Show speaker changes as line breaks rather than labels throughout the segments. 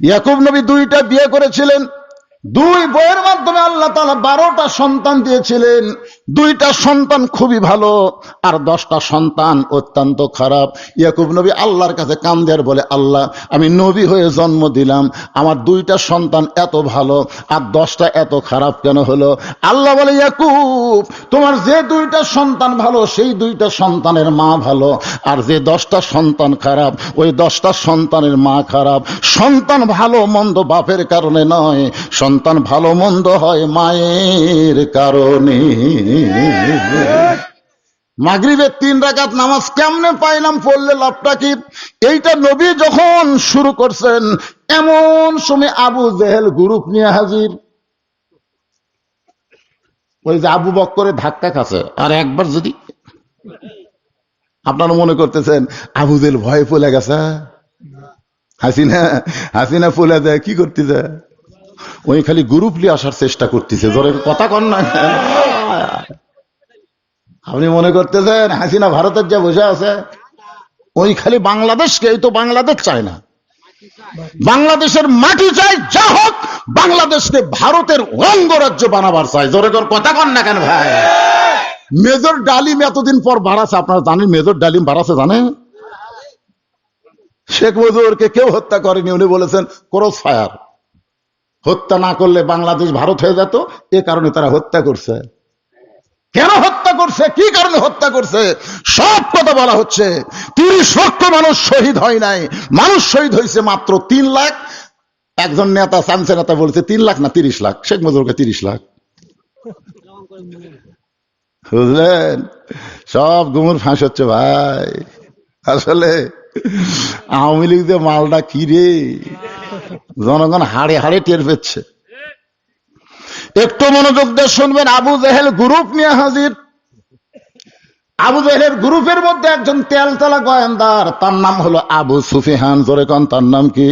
ইয়াকুব নবী দুইটা বিয়ে করেছিলেন। দুই বইয়ের মাধ্যমে আল্লাহ তালা বারোটা সন্তান দিয়েছিলেন। দুইটা সন্তান খুবই ভালো, আর দশটা সন্তান অত্যন্ত খারাপ। ইয়াকুব নবী আল্লাহর কাছে কান্দের বলে, আল্লাহ, আমি নবী হয়ে জন্ম দিলাম, আমার দুইটা সন্তান এত ভালো, আর দশটা এত খারাপ কেন হলো? আল্লাহ বলে, ইয়াকুব, তোমার যে দুইটা সন্তান ভালো, সেই দুইটা সন্তানের মা ভালো, আর যে দশটা সন্তান খারাপ, ওই দশটা সন্তানের মা খারাপ। সন্তান ভালো, মন্দ, বাপের কারণে নয় সন্তান ভালো মন্দ হয় মায়ের কারণে। মাগরিবের তিন রাকাত নামাজ কেমনে পাইলাম পড়লে লাভটা কি? এইটা নবী যখন শুরু করছেন, এমন সময় আবু জেহেল গ্রুপ নিয়ে হাজির। ওই যে আবু বক্করে ধাক্কা খাচ্ছে। আর একবার যদি আপনারা মনে করতেছেন, আবু জেল ভয়ে ফুলে গেছে। হাসিনা হাসিনা ফুলে দেয় কি করতেছে? ওই খালি গ্রুপ নিয়ে আসার চেষ্টা করতেছে। জোরে কথা কন না আপনি মনে করতেছেন হাসিনা ভারতের যে বসে আছে ওই খালি বাংলাদেশকে তো বাংলাদেশ চায় না। বাংলাদেশের মাটি চাই, যা হোক, বাংলাদেশকে ভারতের অঙ্গরাজ্য বানাবার চাই। জোরে কর কথা কন না কেন ভাই? মেজর ডালিম এতদিন পর বাড়াছে, আপনারা জানেন মেজর ডালিম বাড়াছে, জানেন? শেখ মুজিবুরকে কেউ হত্যা করেনি, উনি বলেছেন ক্রস ফায়ার হত্যা না করলে বাংলাদেশ ভারত হয়ে যেত, এ কারণে তারা হত্যা করছে। কেন হত্যা করছে? কি কারণে হত্যা করছে? সব কথা বলা হচ্ছে। তিরিশ লক্ষ মানুষ শহীদ হয় নাই। মানুষ শহীদ হয়েছে মাত্র তিন লাখ। একজন নেতা সামসে নেতা বলেছে তিন লাখ না তিরিশ লাখ? শেখ মুজিবুরকে তিরিশ লাখ। বুঝলেন? সব গুমুর ফাঁস হচ্ছে ভাই। আসলে আওয়ামী লীগ যে মালটা কি রে? জনগণ হাড়ে হাড়ে টের পেচ্ছে। একটু মনোযোগ দিয়ে শুনবেন, আবু জেহেল গ্রুপ নিয়ে হাজির। আবু জেহেলের গ্রুপের মধ্যে একজন তেলতেলা গোয়েন্দার, তার নাম হলো আবু সুফিহান জোরে কন, তার নাম কি?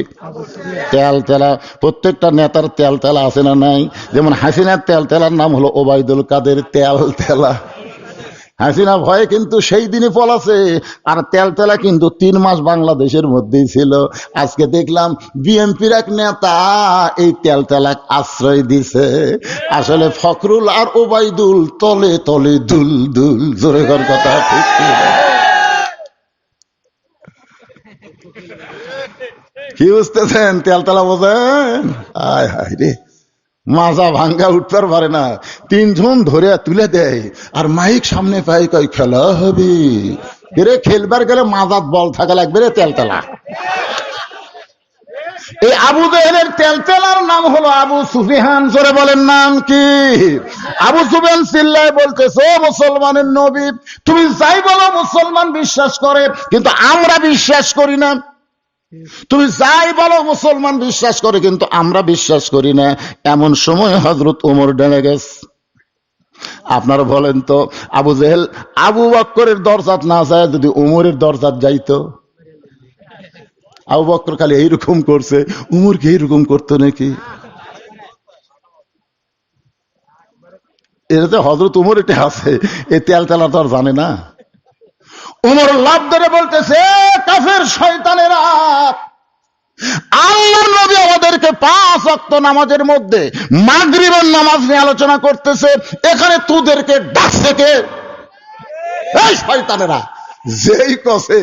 তেলতেলা। প্রত্যেকটা নেতার তেলতেলা আছে না নাই? যেমন হাসিনার তেলতেলার নাম হলো ওবায়দুল কাদের তেলতেলা। হাসিনা ভয়ে কিন্তু সেই দিনই পলাছে। আর তেলতেলা কিন্তু তিন মাস বাংলাদেশের মধ্যেই ছিল। আজকে দেখলাম বিএনপির এক নেতা এই তেলতেলাক আশ্রয় দিছে। আসলে ফখরুল আর ওবায়দুল তলে তলে দুল দুল, জোরে ঘর কথা ঠিক? কি বুঝতেছেন? তেলতলা বোঝেন? আয় হায় রে। মাজা ভাঙ্গা উঠতে পারে না। তিনজন ধরে তুলে দেয়, আর মাইক সামনে পাই কই খেলা হবে। এরে, খেলবার গেলে মাজাত বল থাকা লাগবে রে, তেলতেলা। এই আবু জেহেলের তেলতেলার নাম হলো আবু সুফিহান জোরে বলেন নাম কি? আবু সুফিয়ান সিল্লায় বলতেছে, "ও মুসলমানের নবী, তুমি যাই বলো, মুসলমান বিশ্বাস করে, কিন্তু আমরা বিশ্বাস করি না। তুমি যাই বলো, মুসলমান বিশ্বাস করে, কিন্তু আমরা বিশ্বাস করি না। এমন সময় হজরত উমর ডেনে গেছে। আপনারা বলেন তো, আবু জেহেল আবু বক্করের দরজাত না যায়, যদি উমরের দরজাত যাইতো। আবু বক্কর খালি এইরকম করছে উমর কি এইরকম করতো নাকি? এটাতে হজরত উমর এটা আছে এই তেল তেলা তো আর জানে না? উমর লাভ ধরে বলতেছে কাফের শয়তানেরা, আল্লাহর নবী আমাদেরকে পাঁচ অক্ত নামাজের মধ্যে মাগরিবের নামাজ নিয়ে আলোচনা করতেছে, এখানে ডাকছে কে? এই শয়তানেরা, যেই কসে,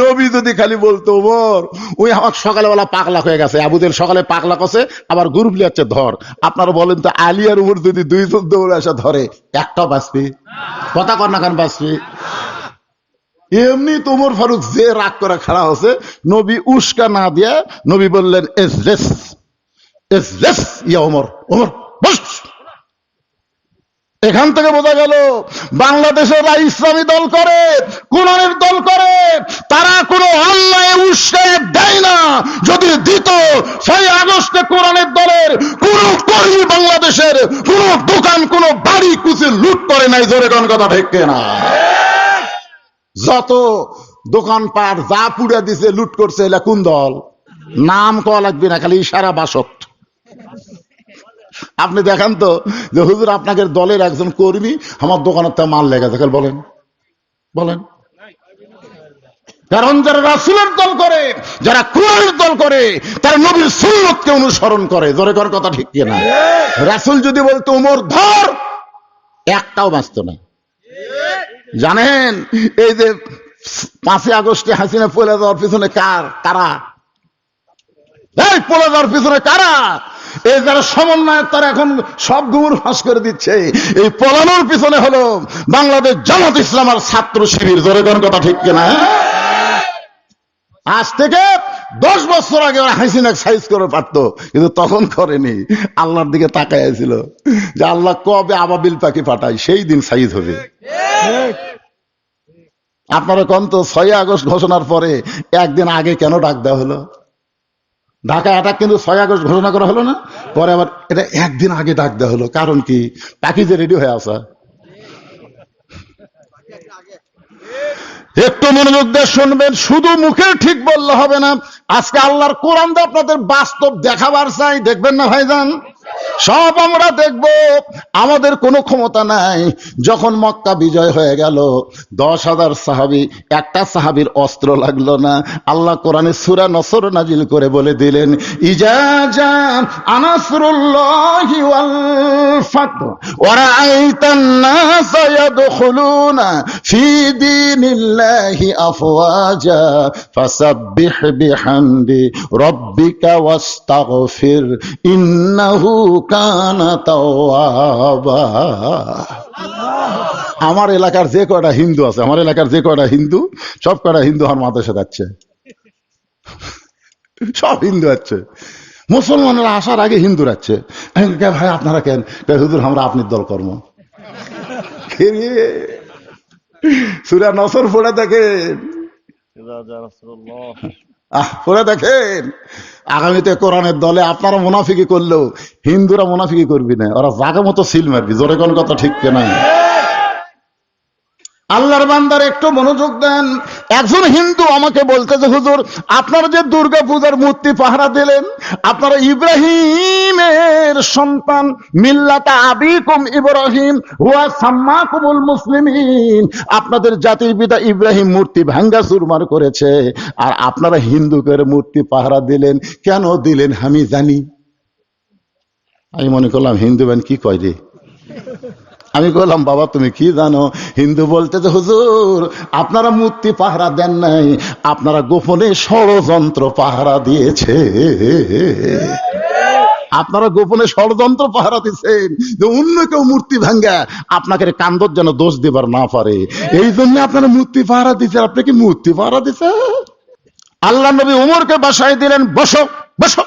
নবী যদি খালি বলতো ওমর ওই আমার সকালবেলা পাগলা হয়ে গেছে, আবুদের সকালে পাগলা কসে, আবার গ্রুপ লিয়াচ্ছে ধর। আপনারা বলেন তো আলিয়ার উমর যদি দুইজন দৌড়ে আসা ধরে, একটা বাঁচবি? কথা কর না কেন বাঁচবি? এমনি তোমর ফারুক যে রাগ করে খাড়া হচ্ছে নবী উস্কা না দিয়ে নবী বললেন এখান থেকে বোঝা গেল, বাংলাদেশের ইসলামী দল করে, কোরআনের দল করে, তারা কোনো অন্যায় উস্কায় দেয় না। যদি দিত, সেই আগস্টে কোরআনের দলের কোন কর্মী বাংলাদেশের কোন দোকান, কোন বাড়ি কুচি লুট করে নাই, জোরে কোন কথা ঠিক না। যত দোকানপাট যা পুড়ে দিছে, লুট করছে, এলা কোন দল? নাম কওয়া লাগবে না, খালি ইশারা বাসক। আপনি দেখান তো যে হুজুর আপনাকে দলের একজন কর্মী আমার দোকানের তা মাল লেগে থাকে, বলেন। বলেন। কারণ যারা রাসুলের দল করে, যারা কোরআনের দল করে, তারা নবীর সুন্নতকে অনুসরণ করে। জোরে কর কথা ঠিক কিনা? রাসুল যদি বলতো, উমর, ধর! একটাও বাঁচত না। জানেন, এই যে পাঁচই আগস্টে হাসিনা পয়লা যাওয়ার পিছনে কার? কারা? এই যাওয়ার পিছনে কারা? এই যারা তারা এখন সব গুমুর ফাঁস করে দিচ্ছে। এই পলানোর পিছনে হলো বাংলাদেশ জামাত ইসলাম আর ছাত্র শিবির। জোরে কথা ঠিক কিনা? আজ থেকে দশ বছর আগে ওরা হাসিনাক সাইজ করে পারতো, কিন্তু তখন করেনি। আল্লাহর দিকে তাকাইছিল যে আল্লাহ কবে আবাবিল পাখি পাঠায়, সেই দিন সাইজ হবে। আপনারা কোন তো ছয় আগস্ট ঘোষণার পরে একদিন আগে কেন ডাক দেওয়া হলো? ঢাকা অ্যাটাক কিন্তু ছয় আগস্ট ঘোষণা করা হলো না? পরে আবার এটা একদিন আগে ডাক দেওয়া হলো। কারণ কি? পাখি যে রেডি হয়ে আসা একটু মনোযোগ দিয়ে শুনবেন, শুধু মুখে ঠিক বললে হবে না। আজকে আল্লাহর কোরআন আপনাদের বাস্তব দেখাবার চাই। দেখবেন না ভাইজান? সব আমরা দেখব। আমাদের কোনো ক্ষমতা নাই। যখন মক্কা বিজয় হয়ে গেল, দশ হাজার সাহাবি, একটা সাহাবির অস্ত্র লাগল না। আল্লাহ কোরআনে সুরা নসর নাজিল করে বলে দিলেন ইন্নাহু কানা আমার এলাকার যে কয়টা হিন্দু আছে আমার এলাকার যে কয়টা হিন্দু সব কয়টা হিন্দু আমার মাদ্রাসা যাচ্ছে। সব হিন্দু আছে মুসলমানেরা আসার আগে হিন্দু যাচ্ছে। আমি বলি, "কে ভাই আপনারা কেন? কে হুজুর আমরা আপনি দল কর্ম সুরা নসর পড়ে দেখেন। আহ পরে দেখেন। আগামীতে কোরআনের দলে আপনারা মুনাফিকি করলেও হিন্দুরা মুনাফিকি করবি না, ওরা জাগা মতো সিল মারবি, জোরে কোন কথা ঠিক না আল্লাহর বান্দার একটু মনোযোগ দেন। একজন হিন্দু আমাকে বলতেছে হুজুর, আপনারা যে দুর্গা পূজার মূর্তি পাহারা দিলেন, আপনারা ইব্রাহিমের সন্তান মিল্লাতা আবিকুম ইব্রাহিম হুয়া সাম্মাকুমুল মুসলিমিন। আপনাদের জাতির পিতা ইব্রাহিম মূর্তি ভাঙ্গা চুরমার করেছে, আর আপনারা হিন্দুকের মূর্তি পাহারা দিলেন। কেন দিলেন আমি জানি। আমি মনে করলাম হিন্দু বেন কি কয় রে? আমি বললাম বাবা, তুমি কি জানো? হিন্দু বলতে যে, হুজুর, আপনারা মূর্তি পাহারা দেন নাই, আপনারা গোপনে ষড়যন্ত্র পাহারা দিয়েছে। আপনারা গোপনে ষড়যন্ত্র পাহারা দিচ্ছেন যে, অন্য কেউ মূর্তি ভাঙ্গা, আপনাকে কান্দর যেন দোষ দিবার না পারে। এই জন্য আপনারা মূর্তি পাহারা দিচ্ছেন আপনি কি মূর্তি পাহারা দিচ্ছে আল্লাহ নবী উমরকে বাসায় দিলেন, বসো বসো।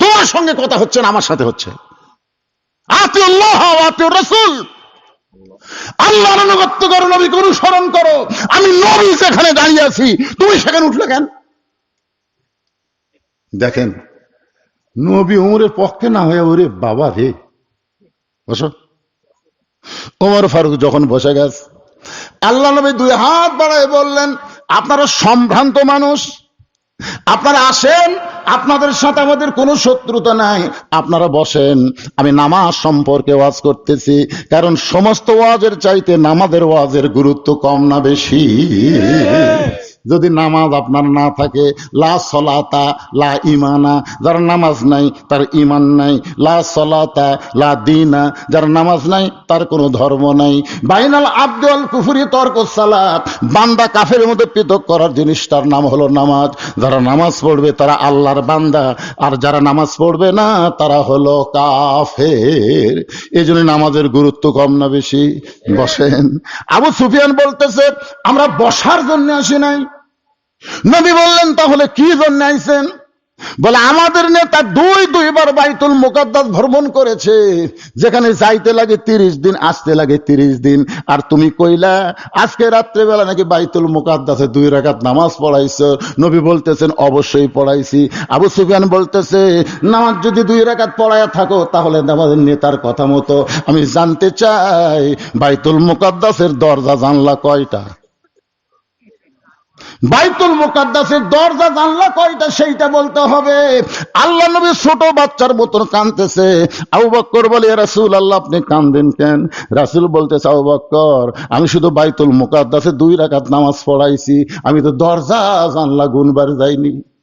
তোমার সঙ্গে কথা হচ্ছে না, আমার সাথে হচ্ছে। অনুসরণ করো। আমি নবী সেখানে দাঁড়িয়ে আছি। তুমি সেখানে উঠলে কেন? দেখেন, নবী উমরের পক্ষে না হয়ে ওরে বাবা রে। বসো। ওমর ফারুক যখন বসে গেছে, আল্লাহ নবী দুই হাত বাড়ায় বললেন, আপনারা সম্ভ্রান্ত মানুষ, আপনারা আসেন আপনাদের সাথে আমাদের কোনো শত্রুতা নাই। আপনারা বসেন, আমি নামাজ সম্পর্কে ওয়াজ করতেছি, কারণ সমস্ত ওয়াজের চাইতে নামাজের ওয়াজের গুরুত্ব কম না বেশি। যদি নামাজ আপনার না থাকে, লা সলাতা, লা ইমানা যার নামাজ নাই, তার ইমান নাই, লা সলাতা, লা দিনা, যার নামাজ নাই, তার কোনো ধর্ম নাই। বাইনাল আব্দুল কুফুরি তর্ক সালাত, বান্দা কাফের মধ্যে পৃথক করার জিনিসটার নাম হলো নামাজ। যারা নামাজ পড়বে, তারা আল্লাহর বান্দা। আর যারা নামাজ পড়বে না, তারা হলো কাফের। এই জন্য নামাজের গুরুত্ব কম না বেশি। বসেন। আবু সুফিয়ান বলতেছে, আমরা বসার জন্য আসি নাই। নবী বললেন, তাহলে কি জন্য আইছেন? বলে, আমাদের নেতা দুই দুইবার বাইতুল মুকাদ্দাস ভ্রমণ করেছে। যেখানে যাইতে লাগে তিরিশ দিন, আসতে লাগে তিরিশ দিন। আর তুমি কইলা, আজকে রাত্রেবেলা নাকি বাইতুল মুকাদ্দাসে দুই রাকাত নামাজ পড়াইছো। নবী বলতেছেন, অবশ্যই পড়াইছি। আবু সুফিয়ান বলতেছে, নামাজ যদি দুই রাকাত পড়ায়া থাকো, তাহলে আমাদের নেতার কথা মতো। আমি জানতে চাই, বাইতুল মুকাদ্দাসের দরজা জানলা কয়টা? বাইতুল মুকাদ্দাসের দরজা, জানলা কয়টা সেইটা বলতে হবে। আল্লাহ নবী ছোট বাচ্চার মতন কানতেছে আবু বক্কর বলে রাসুল আল্লাহ, আপনি কান্দেন কেন? রাসুল বলতেছে, আবু বক্কর, আমি শুধু বাইতুল মুকাদ্দাসে দুই রাকাত নামাজ পড়াইছি। আমি তো দরজা, জানলা গুনবার যাইনি।